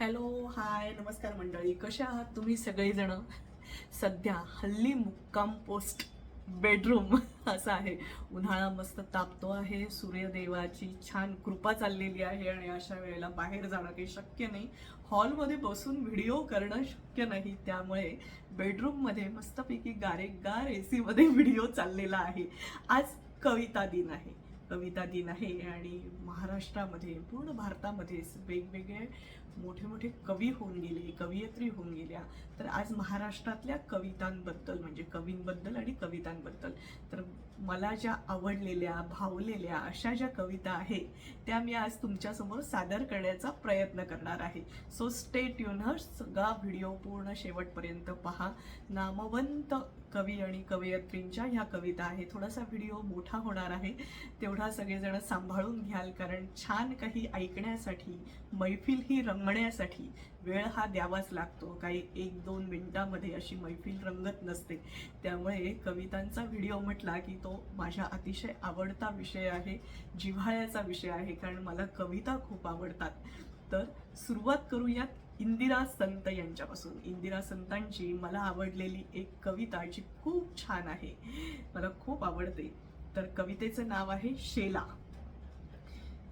Hello hi नमस्कार मंडळी. कशा आहात तुम्ही सगळेजण? सध्या हल्ली मुक्काम पोस्ट बेडरूम असं आहे. उन्हाळा मस्त तापतो आहे. सूर्यदेवाची छान कृपा चाललेली आहे आणि अशा वेळेला बाहेर जाणं काही शक्य नाही. हॉलमध्ये बसून व्हिडिओ करणं शक्य नाही. त्यामुळे बेडरूममध्ये मस्तपैकी गारेगार ए सीमध्ये व्हिडिओ चाललेला आहे. आज कविता दिन आहे. कविता दिन आहे आणि महाराष्ट्रामध्ये पूर्ण भारतामध्येच वेगवेगळे मोठे मोठे कवी होऊन गेले कवयित्री होऊन गेल्या. तर आज महाराष्ट्रातल्या कवितांबद्दल म्हणजे कवींबद्दल आणि कवितांबद्दल तर मला ज्या आवडलेल्या भावलेल्या अशा ज्या कविता आहेत त्या मी आज तुमच्यासमोर सादर करण्याचा प्रयत्न करणार आहे. सो स्टे ट्यून सगळा व्हिडिओ पूर्ण शेवटपर्यंत पहा. नामवंत कवी आणि कवयित्रींच्या ह्या कविता आहे. थोडासा व्हिडिओ मोठा होणार आहे. तेवढा सगळेजण सांभाळून घ्याल कारण छान काही ऐकण्यासाठी मैफिल ही रंगण्यासाठी वेळ हा द्यावाच लागतो. काही एक दोन मिनटामध्ये अशी मैफिल रंगत नसते. त्यामुळे कवितांचा व्हिडिओ म्हटला की तो माझ्या अतिशय आवडता विषय आहे जिव्हाळ्याचा विषय आहे कारण मला कविता खूप आवडतात. तर सुरुवात करूयात इंदिरा संत यांच्यापासून. इंदिरा संतांची मला आवडलेली एक कविता जी खूप छान आहे. मला खूप आवडते. तर कवितेचं नाव आहे शेला.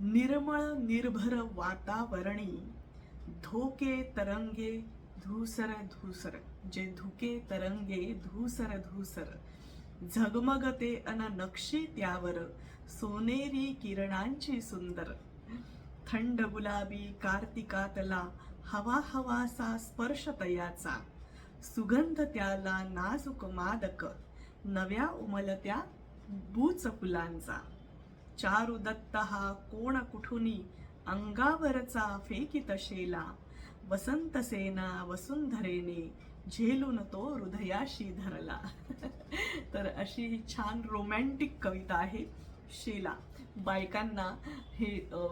निर्मळ निर्भर वातावरणी धोके तरंगे धूसर धूसर. जे धुके तरंगे धूसर धूसर. झगमगते अन नक्षी त्यावर. सोनेरी किरणांची सुंदर. थंड गुलाबी कार्तिकातला हवा हवासा स्पर्श तयाचा सुगंध त्याला नाजूक मादक. नव्या उमलत्या बूच फुलांचा चारु दत्त हा कोण कुठुनी? अंगावरचा फेकित शेला. वसंत सेना वसुंधरेने झेलून तो हृदयाशी धरला. तर अशी ही छान रोमॅन्टिक कविता आहे. शेला बायकांना हे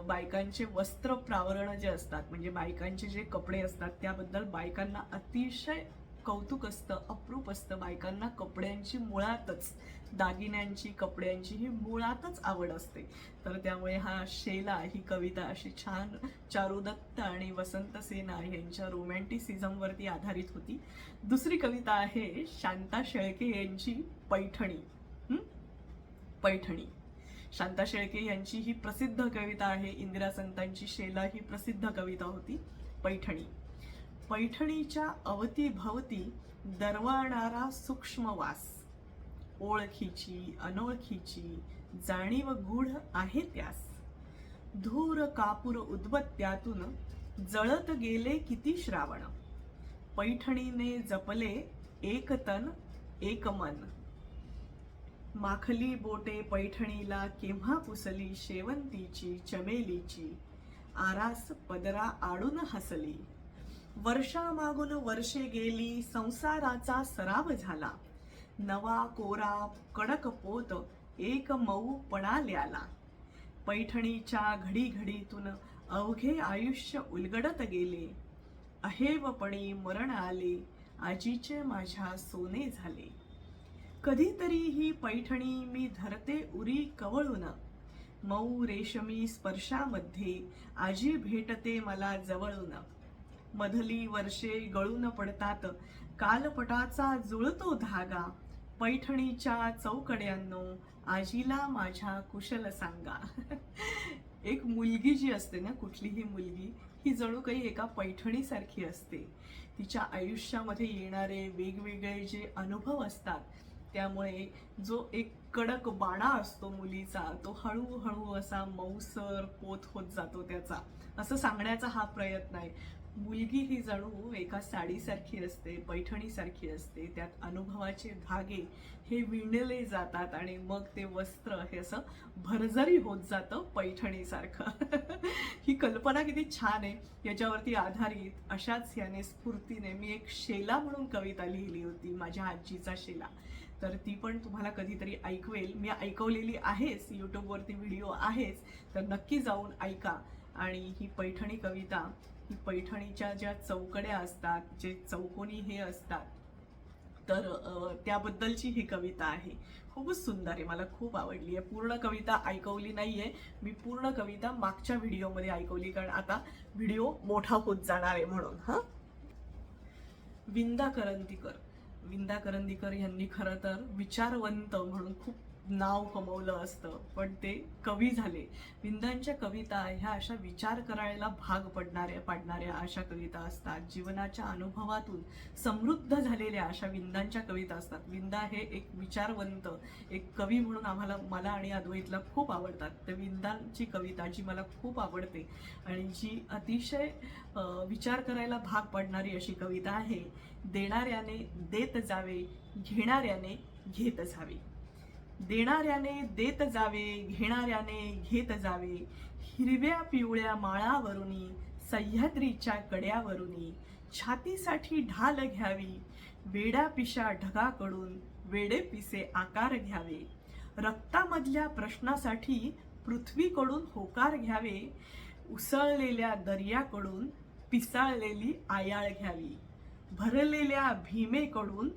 बायकांचे वस्त्र प्रावरण जे असतात म्हणजे बायकांचे जे कपडे असतात त्याबद्दल बायकांना अतिशय कौतुक असतं अप्रूप असतं. बायकांना कपड्यांची मुळातच दागिन्यांची कपड्यांची ही मुळातच आवड असते. तर त्यामुळे हा शेला ही कविता अशी छान चारुदत्त आणि वसंत सेना यांच्या रोमॅन्टिसिझमवरती आधारित होती. दुसरी कविता आहे शांता शेळके यांची पैठणी. पैठणी. शांता शेळके यांची ही प्रसिद्ध कविता आहे. इंदिरा संतांची शेला ही प्रसिद्ध कविता होती. पैठणी. पैठणीच्या अवतीभवती दरवळणारा सूक्ष्म वास. ओळखीची अनोळखीची जाणीव गूढ आहे त्यास. धूर कापूर उद्बत्त्यातून जळत गेले किती श्रावण. पैठणीने जपले एक तन एक मन. माखली बोटे पैठणीला केव्हा पुसली शेवंतीची चमेलीची? आरास पदरा आडून हसली. वर्षामागून वर्षे गेली संसाराचा सराव झाला. नवा कोरा कडक पोत एक मऊ पणाल्याला. पैठणीच्या घडी घडीतून अवघे आयुष्य उलगडत गेले. अहेवपणी मरण आले आजीचे माझ्या सोने झाले. कधीतरी ही पैठणी मी धरते उरी कवळून. मऊ रेशमी स्पर्शामध्ये आजी भेटते मला जवळून. मधली वर्षे गळून पडतात कालपटाचा जुळतो धागा. पैठणीच्या चौकड्यांनो आजीला माझ्या कुशल सांगा. एक मुलगी जी असते ना कुठलीही मुलगी ही जणू काही एका पैठणीसारखी असते. तिच्या आयुष्यामध्ये येणारे वेगवेगळे जे अनुभव असतात त्यामुळे जो एक कडक बाणा असतो मुलीचा तो हळूहळू असा मऊसर पोत होत जातो त्याचा. असं सांगण्याचा हा प्रयत्न आहे. मुलगी ही जणू एका साडीसारखी असते पैठणीसारखी असते. त्यात अनुभवाचे धागे हे विणले जातात आणि मग ते वस्त्र हे असं भरजरी होत जातं पैठणीसारखं. ही कल्पना किती छान आहे. याच्यावरती आधारित अशाच याने स्फूर्तीने मी एक शेला म्हणून कविता लिहिली होती माझ्या आजीचा शेला. तर ती पण तुम्हाला कधीतरी ऐकवेल. मी ऐकवलेली आहेच यूट्यूबवरती व्हिडिओ आहेच तर नक्की जाऊन ऐका. आणि ही पैठणी कविता ही पैठणीच्या ज्या चौकड्या असतात जे चौकोनी हे असतात तर त्याबद्दलची ही कविता आहे. खूपच सुंदर आहे मला खूप आवडली आहे. पूर्ण कविता ऐकवली नाही आहे मी पूर्ण कविता मागच्या व्हिडिओमध्ये ऐकवली कारण आता व्हिडिओ मोठा होत जाणार आहे म्हणून हां? विंदा करंतीकर विंदा करंदीकर यांनी खरं तर विचारवंत म्हणून खूप नाव कमवलं असतं. पण ते कवी झाले. विंदांच्या कविता ह्या अशा विचार करायला भाग पडणाऱ्या पाडणाऱ्या अशा कविता असतात. जीवनाच्या अनुभवातून समृद्ध झालेल्या अशा विंदांच्या कविता असतात. विंदा हे एक विचारवंत एक कवी म्हणून आम्हाला मला आणि अद्वैतला खूप आवडतात. तर विंदांची कविता जी मला खूप आवडते आणि जी अतिशय विचार करायला भाग पडणारी अशी कविता आहे. देणाऱ्याने देत जावे घेणाऱ्याने घेत जावे. देणाऱ्याने देत जावे घेणाऱ्याने घेत जावे. हिरव्या पिवळ्या माळावरुनी सह्याद्रीच्या कड्यावरुनी छातीसाठी ढाल घ्यावी. वेड्या पिशा ढगाकडून वेडे पिसे आकार घ्यावे. रक्तामधल्या प्रश्नासाठी पृथ्वीकडून होकार घ्यावे. उसळलेल्या दर्याकडून पिसाळलेली आयाळ घ्यावी. भरलेल्या भीमेकडून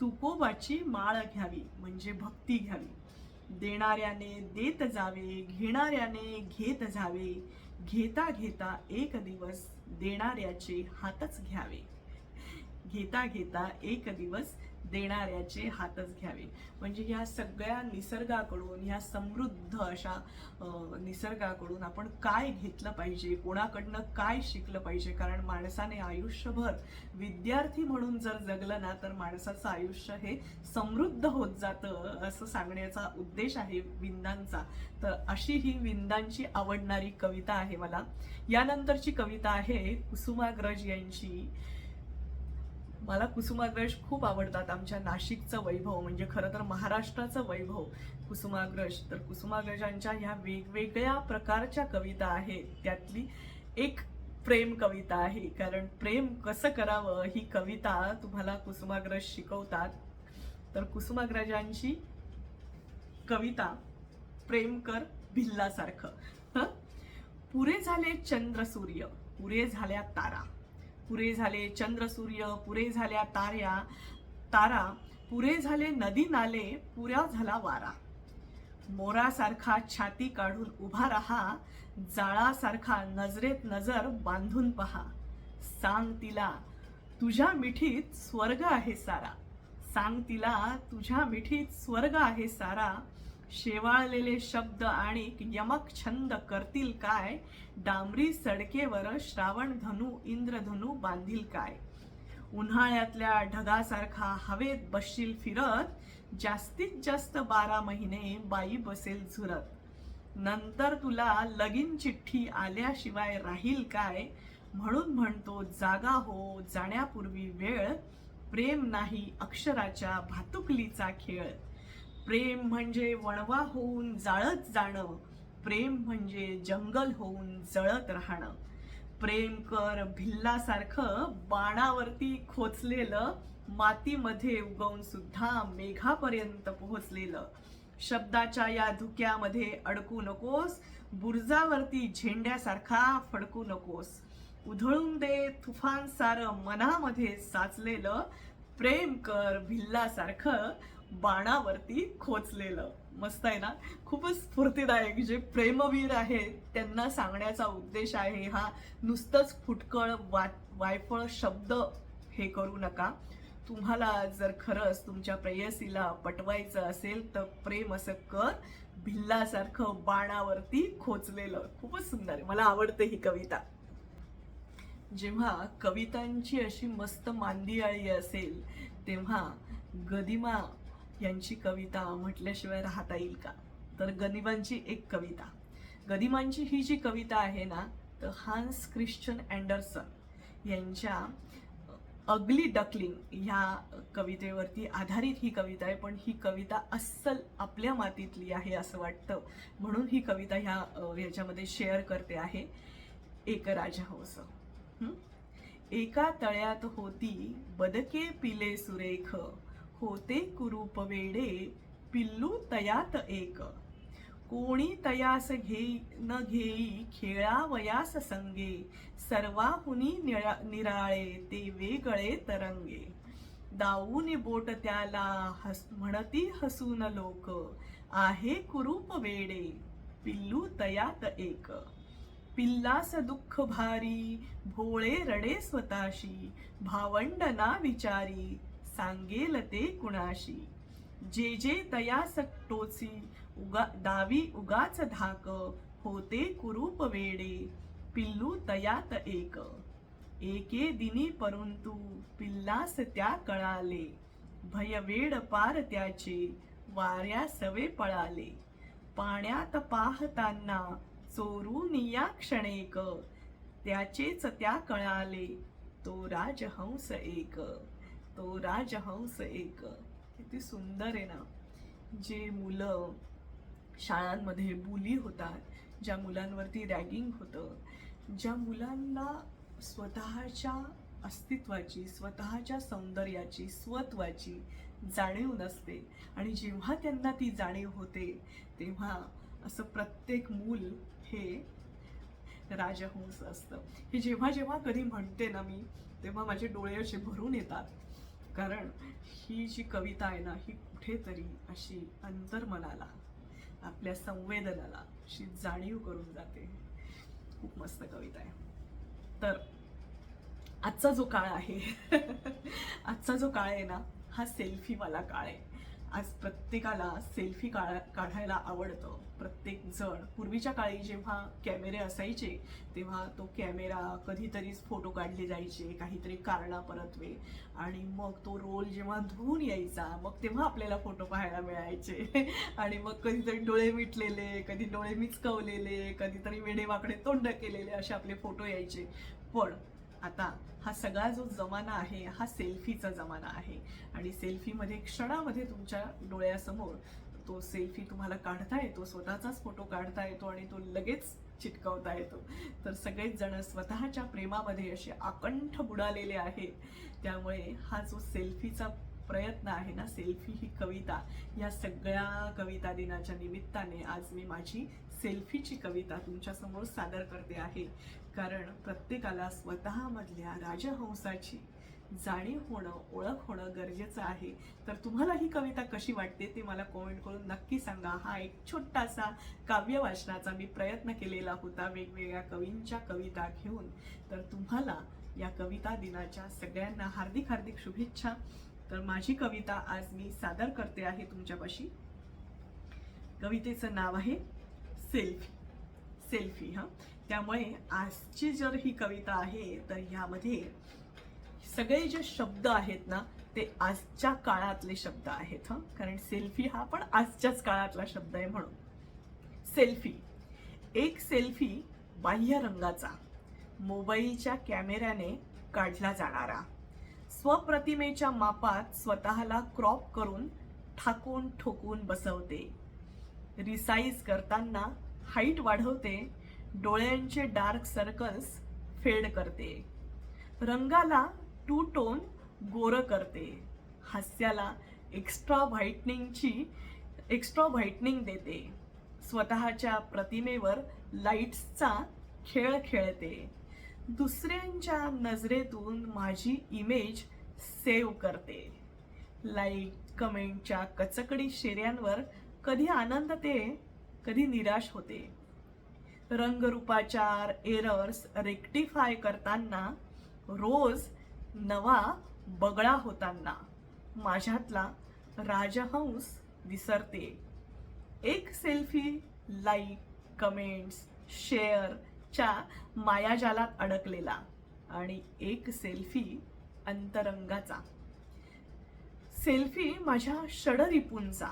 तुकोबाची माळ घ्यावी म्हणजे भक्ती घ्यावी. देणाऱ्याने देत जावे घेणाऱ्याने घेत जावे. घेता घेता एक दिवस देणाऱ्याचे हातच घ्यावे. घेता घेता एक दिवस देणाऱ्याचे हातच घ्यावे. म्हणजे ह्या सगळ्या निसर्गाकडून ह्या समृद्ध अशा निसर्गाकडून आपण काय घेतलं पाहिजे? कोणाकडनं काय शिकलं पाहिजे? कारण माणसाने आयुष्यभर विद्यार्थी म्हणून जर जगलं ना तर माणसाचं आयुष्य हे समृद्ध होत जातं असं सांगण्याचा उद्देश आहे विंदांचा. तर अशी ही विंदांची आवडणारी कविता आहे मला. यानंतरची कविता आहे कुसुमाग्रज यांची. मला कुसुमाग्रज खूप आवडतात आमच्या नाशिकचं वैभव म्हणजे खरं तर महाराष्ट्राचं वैभव. कुसुमाग्रज तर कुसुमाग्रजांच्या ह्या वेगवेगळ्या प्रकारच्या कविता आहेत. त्यातली एक प्रेम कविता आहे. कारण प्रेम कसं करावं ही कविता तुम्हाला कुसुमाग्रज शिकवतात. तर कुसुमाग्रजांची कविता प्रेम कर भिल्लासारखं. हं? पुरे झाले चंद्र सूर्य पुरे झाल्या तारा. पुरे झाले चंद्र सूर्य पुरे झाल्या ताऱ्या तारा पुरे झाले नदी नाले पुऱ्या झाला वारा. मोरासारखा छाती काढून उभा राहा जाळासारखा नजरेत नजर बांधून पहा. सांग तिला तुझ्या मिठीत स्वर्ग आहे सारा. सांग तिला तुझ्या मिठीत स्वर्ग आहे सारा. शेवाळलेले शब्द आणि यमक छंद करतील काय? डांबरी सडकेवर श्रावण धनु इंद्रधनु बांधील काय? उन्हाळ्यातल्या ढगासारखा हवेत बसशील फिरत जास्तीत जास्त बारा महिने बाई बसेल झुरत. नंतर तुला लगीन चिठ्ठी आल्याशिवाय राहील काय? म्हणून म्हणतो जागा हो जाण्यापूर्वी वेळ. प्रेम नाही अक्षराच्या भातुकलीचा खेळ. प्रेम म्हणजे वणवा होऊन जाळत जाणं. प्रेम म्हणजे जंगल होऊन जळत राहणं. प्रेम कर भिल्लासारखं बाणावरती खोचलेलं मातीमध्ये उगवून सुद्धा मेघापर्यंत पोहोचलेलं. शब्दाच्या या धुक्यामध्ये अडकू नकोस बुर्जावरती झेंड्यासारखा फडकू नकोस. उधळून दे तुफान सारं मनामध्ये साचलेलं प्रेम कर भिल्लासारखं बाणावरती खोचलेलं. मस्त आहे ना? खूपच स्फूर्तीदायक जे प्रेमवीर आहेत त्यांना सांगण्याचा उद्देश आहे हा. नुसतंच फुटकळ वा वायफळ शब्द हे करू नका. तुम्हाला जर खरंच तुमच्या प्रेयसीला पटवायचं असेल तर प्रेम असं कर भिल्लासारखं बाणावरती खोचलेलं. खूपच सुंदर आहे. मला आवडते ही कविता. जेव्हा कवितांची अशी मस्त मांदियाळी असेल तेव्हा गदिमा यांची कविता म्हटल्याशिवाय राहता येईल का? तर गदिमांची एक कविता. गदिमांची ही जी कविता आहे ना तर हान्स ख्रिश्चन अँडरसन यांच्या अगली डकलिंग ह्या कवितेवरती आधारित ही कविता आहे पण ही कविता अस्सल आपल्या मातीतली आहे असं वाटतं. म्हणून ही कविता ह्या ह्याच्यामध्ये शेअर करते आहे. एक राजा होस एका तळ्यात होती बदके पिले सुरेख. होते कुरूप वेडे पिल्लू तयात एक. कोणी तयास घेई न घेई खेळावयास संगे. सर्वाहुनी निळा- निराळे ते वेगळे तरंगे. दाऊन बोट त्याला हस म्हणती हसून लोक. आहे कुरूप वेडे पिल्लू तयात एक. पिल्लास दुःख भारी भोळे रडे स्वताशी भावंड ना विचारी सांगेल ते कुणाशी. जे जे तयास टोची उगा दावी उगाच धाक होते कुरूप वेडे पिल्लू तयात एक. एके दिनी परंतु पिल्लास त्या कळाले भयवेड पार त्याचे वाऱ्या सवे पळाले. पाण्यात पाहताना चोरून या क्षणेक त्याचेच त्या कळाले तो राजहंस एक. तो राजहंस एक. किती सुंदर आहे ना. जे मुलं शाळांमध्ये बुली होतात ज्या मुलांवरती रॅगिंग होतं ज्या मुलांना स्वतःच्या अस्तित्वाची स्वतःच्या सौंदर्याची स्वत्वाची जाणीव नसते. आणि जेव्हा त्यांना ती जाणीव होते तेव्हा असं प्रत्येक मूल हे राजहंस असतं. हे जेव्हा जेव्हा कधी म्हणते ना मी तेव्हा माझे डोळे असे भरून येतात. कारण ही जी कविता आहे ना ही कुठेतरी अशी अंतर्मनाला आपल्या संवेदनाला अशी जाणीव करून जाते. खूप मस्त कविता आहे. तर आजचा जो काळ आहे आजचा जो काळ आहे ना हा सेल्फीवाला काळ आहे. आज प्रत्येकाला सेल्फी काढा काढायला आवडतं. प्रत्येक जण. पूर्वीच्या काळी जेव्हा कॅमेरे असायचे तेव्हा तो कॅमेरा कधीतरीच फोटो काढले जायचे काहीतरी कारणा परत्वे आणि मग तो रोल जेव्हा धुवून यायचा मग तेव्हा आपल्याला फोटो पाहायला मिळायचे. आणि मग कधीतरी डोळे मिटलेले कधी डोळे मिचकवलेले कधीतरी वेडेवाकडे तोंड केलेले असे आपले फोटो यायचे. पण आता हा सगळा जो जमाना आहे हा सेल्फीचा जमाना आहे. आणि सेल्फीमध्ये क्षणामध्ये तुमच्या डोळ्यासमोर तो सेल्फी तुम्हाला काढता येतो स्वतःचाच फोटो काढता येतो आणि तो लगेच चिटकवता येतो. तर सगळेच जण स्वतःच्या प्रेमामध्ये असे आकंठ बुडालेले आहेत. त्यामुळे हा जो सेल्फीचा प्रयत्न आहे ना सेल्फी ही कविता. या सगळ्या कविता दिनाच्या निमित्ताने आज मी माझी सेल्फीची कविता तुमच्यासमोर सादर करते आहे. कारण प्रत्येकाला स्वतःमधल्या राजहंसाची जाणीव होणं ओळख होणं गरजेचं आहे. तर तुम्हाला ही कविता कशी वाटते ते मला कमेंट करून नक्की सांगा. हा एक छोटासा काव्य वाचनाचा मी प्रयत्न केलेला होता वेगवेगळ्या कवींच्या कविता घेऊन. तर तुम्हाला या कविता दिनाच्या सगळ्यांना हार्दिक हार्दिक शुभेच्छा. तर माझी कविता आज मी सादर करते आहे तुमच्यापाशी. कवितेचं नाव आहे सेल्फी. सेल्फी हां. त्यामुळे आजची जर ही कविता आहे तर ह्यामध्ये सगळे जे शब्द आहेत ना ते आजच्या काळातले शब्द आहेत हं. कारण सेल्फी हा पण आजच्याच काळातला शब्द आहे म्हणून. सेल्फी. एक सेल्फी बाह्य रंगाचा मोबाईलच्या कॅमेऱ्याने काढला जाणारा. स्वप्रतिमेच्या मापात स्वतःला क्रॉप करून ठाकून ठोकून बसवते. रिसाईज करताना हाईट वाढवते डोळ्यांचे डार्क सर्कल्स फेड करते. रंगाला टू टोन गोरं करते. हास्याला एक्स्ट्रा व्हाईटनिंगची एक्स्ट्रा व्हाईटनिंग देते. स्वतःच्या प्रतिमेवर लाईट्सचा खेळ खेळते. दुसऱ्यांच्या नजरेतून माझी इमेज सेव्ह करते. लाईक कमेंटच्या कचकडी शेऱ्यांवर कधी आनंद ते कधी निराश होते. रंगरूपाचार एरर्स रेक्टिफाय करताना रोज नवा बगळा होताना माझ्यातला राजहंस विसरते. एक सेल्फी लाईक कमेंट्स शेअर च्या मायाजालात अडकलेला आणि एक सेल्फी अंतरंगाचा. सेल्फी माझ्या षडरिपूंचा.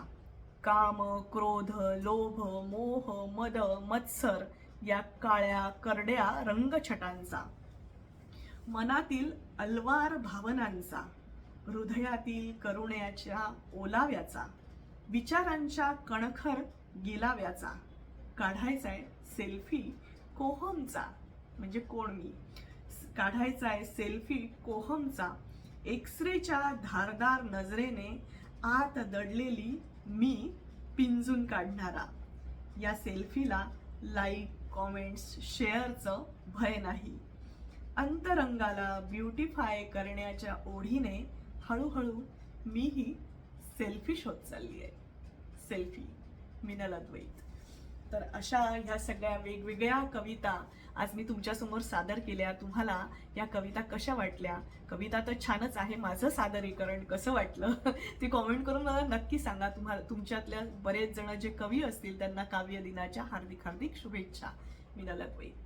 काम क्रोध लोभ मोह मद मत्सर या काळ्या करड्या रंगछटांचा. मनातील अलवार भावनांचा. हृदयातील करुण्याच्या ओलाव्याचा. विचारांच्या कणखर गिलाव्याचा. आहे सेल्फी कोहमचा म्हणजे कोण मी? काढायचाय सेल्फी कोहमचा. एक्सरेच्या धारदार नजरेने आत दडलेली मी पिंजून काढणारा. या सेल्फीला लाईक कॉमेंट्स शेअरचं भय नाही. अंतरंगाला ब्युटिफाय करण्याच्या ओढीने हळूहळू मीही सेल्फी होत चालली आहे सेल्फी मिनल अद्वैत. तर अशा ह्या सगळ्या वेगवेगळ्या कविता आज मी तुमच्यासमोर सादर केल्या. तुम्हाला या कविता कशा वाटल्या? कविता तर छानच आहे. माझं सादरीकरण कसं वाटलं? ते कॉमेंट करून मला नक्की सांगा. तुम्हाला तुमच्यातल्या बरेच जण जे कवी असतील त्यांना काव्य दिनाच्या हार्दिक हार्दिक शुभेच्छा. मी अद्वैत